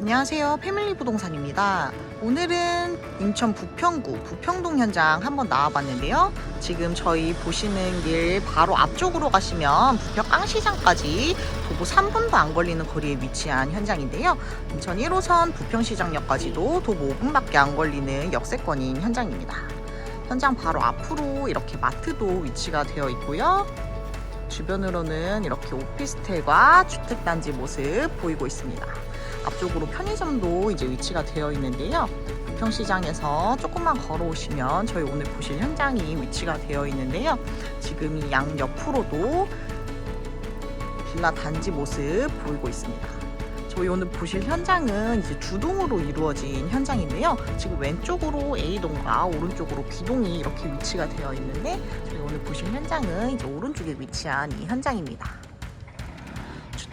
안녕하세요. 패밀리 부동산입니다. 오늘은 인천 부평구 부평동 현장 한번 나와봤는데요. 지금 저희 보시는 길 바로 앞쪽으로 가시면 부평 깡시장까지 도보 3분도 안 걸리는 거리에 위치한 현장인데요. 인천 1호선 부평시장역까지도 도보 5분밖에 안 걸리는 역세권인 현장입니다. 현장 바로 앞으로 이렇게 마트도 위치가 되어 있고요. 주변으로는 이렇게 오피스텔과 주택단지 모습 보이고 있습니다. 앞쪽으로 편의점도 이제 위치가 되어 있는데요. 부평시장에서 조금만 걸어오시면 저희 오늘 보실 현장이 위치가 되어 있는데요. 지금 이 양 옆으로도 빌라 단지 모습 보이고 있습니다. 저희 오늘 보실 현장은 이제 두 동으로 이루어진 현장인데요. 지금 왼쪽으로 A동과 오른쪽으로 B동이 이렇게 위치가 되어 있는데 저희 오늘 보실 현장은 이제 오른쪽에 위치한 이 현장입니다.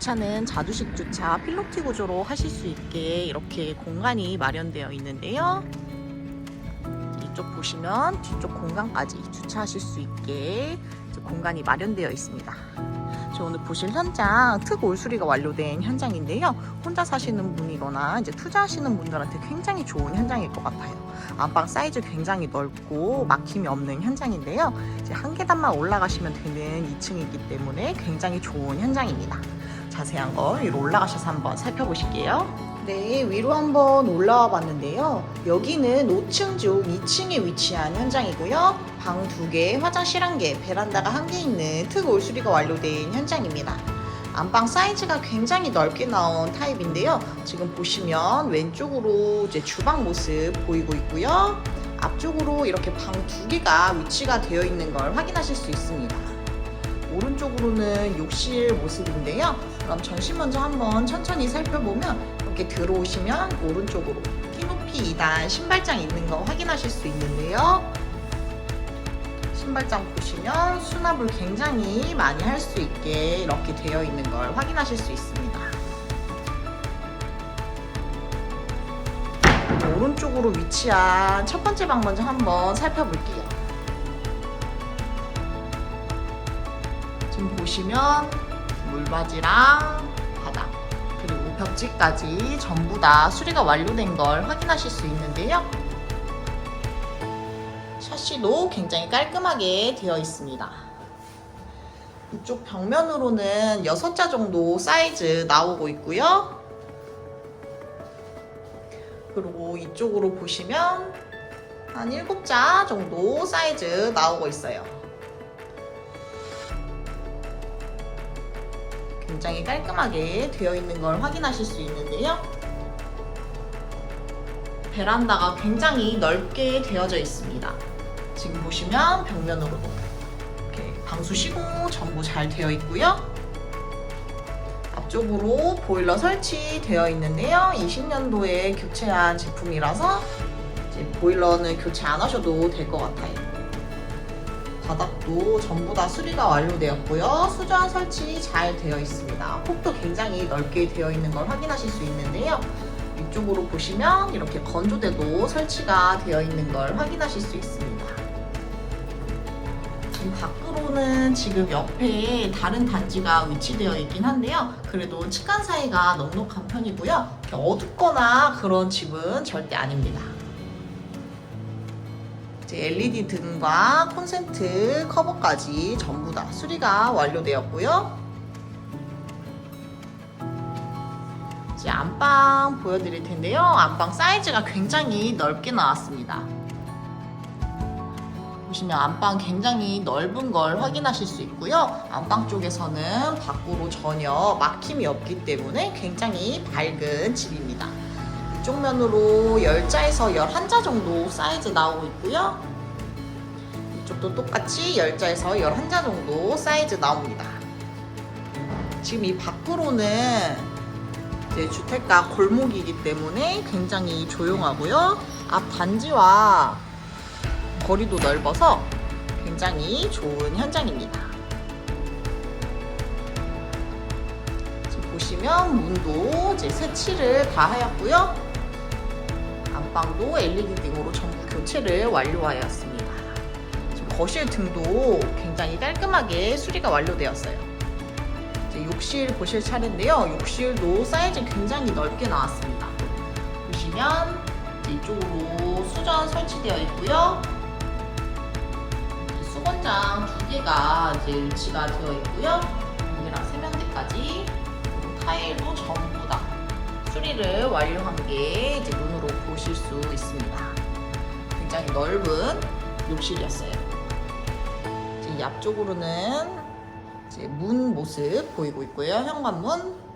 주차는 자주식 주차 필로티 구조로 하실 수 있게 이렇게 공간이 마련되어 있는데요. 이쪽 보시면 뒤쪽 공간까지 주차하실 수 있게 공간이 마련되어 있습니다. 저 오늘 보실 현장 특 올수리가 완료된 현장인데요. 혼자 사시는 분이거나 이제 투자하시는 분들한테 굉장히 좋은 현장일 것 같아요. 안방 사이즈 굉장히 넓고 막힘이 없는 현장인데요. 이제 한 계단만 올라가시면 되는 2층이기 때문에 굉장히 좋은 현장입니다. 자세한 걸 위로 올라가셔서 한번 살펴보실게요. 네, 위로 한번 올라와 봤는데요. 여기는 5층 중 2층에 위치한 현장이고요. 방 2개, 화장실 1개, 베란다가 1개 있는 특 올수리가 완료된 현장입니다. 안방 사이즈가 굉장히 넓게 나온 타입인데요. 지금 보시면 왼쪽으로 이제 주방 모습 보이고 있고요. 앞쪽으로 이렇게 방 2개가 위치가 되어 있는 걸 확인하실 수 있습니다. 오른쪽으로는 욕실 모습인데요. 그럼 전신 먼저 한번 천천히 살펴보면 이렇게 들어오시면 오른쪽으로 키높이 2단 신발장 있는 거 확인하실 수 있는데요. 신발장 보시면 수납을 굉장히 많이 할 수 있게 이렇게 되어 있는 걸 확인하실 수 있습니다. 오른쪽으로 위치한 첫 번째 방 먼저 한번 살펴볼게요. 지금 보시면 물바지랑 바닥 그리고 벽지까지 전부 다 수리가 완료된 걸 확인하실 수 있는데요. 샤시도 굉장히 깔끔하게 되어 있습니다. 이쪽 벽면으로는 6자 정도 사이즈 나오고 있고요. 그리고 이쪽으로 보시면 한 7자 정도 사이즈 나오고 있어요. 굉장히 깔끔하게 되어 있는 걸 확인하실 수 있는데요. 베란다가 굉장히 넓게 되어져 있습니다. 지금 보시면 벽면으로도 이렇게 방수 시공 전부 잘 되어 있고요. 앞쪽으로 보일러 설치되어 있는데요. 20년도에 교체한 제품이라서 보일러는 교체 안 하셔도 될 것 같아요. 바닥도 전부 다 수리가 완료되었고요. 수전 설치 잘 되어 있습니다. 폭도 굉장히 넓게 되어 있는 걸 확인하실 수 있는데요. 이쪽으로 보시면 이렇게 건조대도 설치가 되어 있는 걸 확인하실 수 있습니다. 지금 밖으로는 지금 옆에 다른 단지가 위치되어 있긴 한데요. 그래도 층간 사이가 넉넉한 편이고요. 어둡거나 그런 집은 절대 아닙니다. LED 등과 콘센트 커버까지 전부 다 수리가 완료되었고요. 이제 안방 보여드릴 텐데요. 안방 사이즈가 굉장히 넓게 나왔습니다. 보시면 안방 굉장히 넓은 걸 확인하실 수 있고요. 안방 쪽에서는 밖으로 전혀 막힘이 없기 때문에 굉장히 밝은 집입니다. 이쪽 면으로 10자에서 11자 정도 사이즈 나오고 있고요. 이쪽도 똑같이 10자에서 11자 정도 사이즈 나옵니다. 지금 이 밖으로는 주택가 골목이기 때문에 굉장히 조용하고요. 앞 단지와 거리도 넓어서 굉장히 좋은 현장입니다. 지금 보시면 문도 이제 새칠을 다 하였고요. 안방도 LED 등으로 전부 교체를 완료하였습니다. 거실 등도 굉장히 깔끔하게 수리가 완료되었어요. 이제 욕실 보실 차례인데요. 욕실도 사이즈 굉장히 넓게 나왔습니다. 보시면 이쪽으로 수전 설치되어 있고요. 수건장 두 개가 이제 위치가 되어 있고요. 여기랑 세면대까지 타일도 전부 다 수리를 완료한 게 이제 눈으로 보실 수 있습니다. 굉장히 넓은 욕실이었어요. 앞쪽으로는 이제 문 모습 보이고 있고요. 현관문.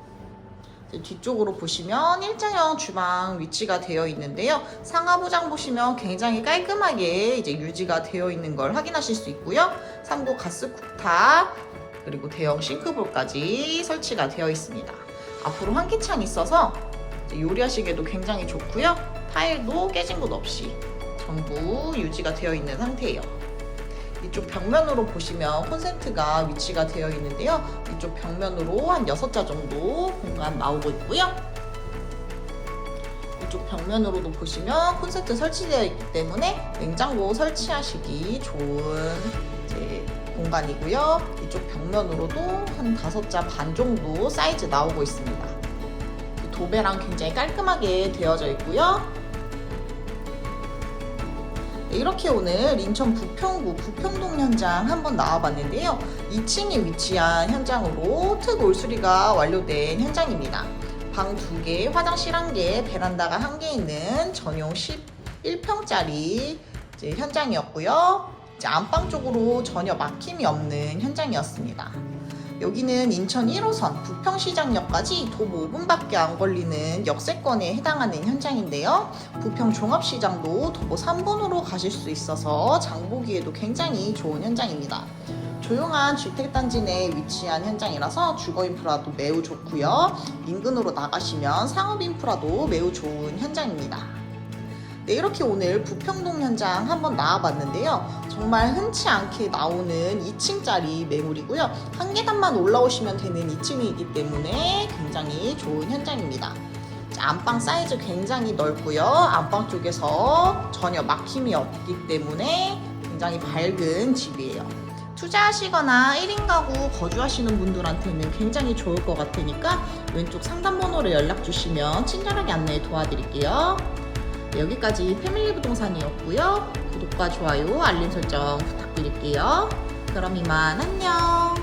뒤쪽으로 보시면 일자형 주방 위치가 되어 있는데요. 상하부장 보시면 굉장히 깔끔하게 이제 유지가 되어 있는 걸 확인하실 수 있고요. 3구 가스 쿡탑 그리고 대형 싱크볼까지 설치가 되어 있습니다. 앞으로 환기창이 있어서 요리하시기에도 굉장히 좋고요. 타일도 깨진 곳 없이 전부 유지가 되어 있는 상태예요. 이쪽 벽면으로 보시면 콘센트가 위치가 되어 있는데요. 이쪽 벽면으로 한 6자 정도 공간 나오고 있고요. 이쪽 벽면으로도 보시면 콘센트 설치되어 있기 때문에 냉장고 설치하시기 좋은 이제 공간이고요. 이쪽 벽면으로도 한 5자 반 정도 사이즈 나오고 있습니다. 도배랑 굉장히 깔끔하게 되어져 있고요. 네, 이렇게 오늘 인천 부평구 부평동 현장 한번 나와봤는데요. 2층에 위치한 현장으로 특 올 수리가 완료된 현장입니다. 방 2개, 화장실 1개, 베란다가 1개 있는 전용 11평짜리 현장이었고요. 안방 쪽으로 전혀 막힘이 없는 현장이었습니다. 여기는 인천 1호선 부평시장역까지 도보 5분밖에 안 걸리는 역세권에 해당하는 현장인데요. 부평 종합시장도 도보 3분으로 가실 수 있어서 장보기에도 굉장히 좋은 현장입니다. 조용한 주택단지 내에 위치한 현장이라서 주거 인프라도 매우 좋고요. 인근으로 나가시면 상업 인프라도 매우 좋은 현장입니다. 네, 이렇게 오늘 부평동 현장 한번 나와봤는데요. 정말 흔치 않게 나오는 2층짜리 매물이고요. 한 계단만 올라오시면 되는 2층이기 때문에 굉장히 좋은 현장입니다. 자, 안방 사이즈 굉장히 넓고요. 안방 쪽에서 전혀 막힘이 없기 때문에 굉장히 밝은 집이에요. 투자하시거나 1인 가구 거주하시는 분들한테는 굉장히 좋을 것 같으니까 왼쪽 상담 번호로 연락 주시면 친절하게 안내 도와드릴게요. 네, 여기까지 패밀리 부동산이었고요. 구독과 좋아요, 알림 설정 부탁드릴게요. 그럼 이만 안녕.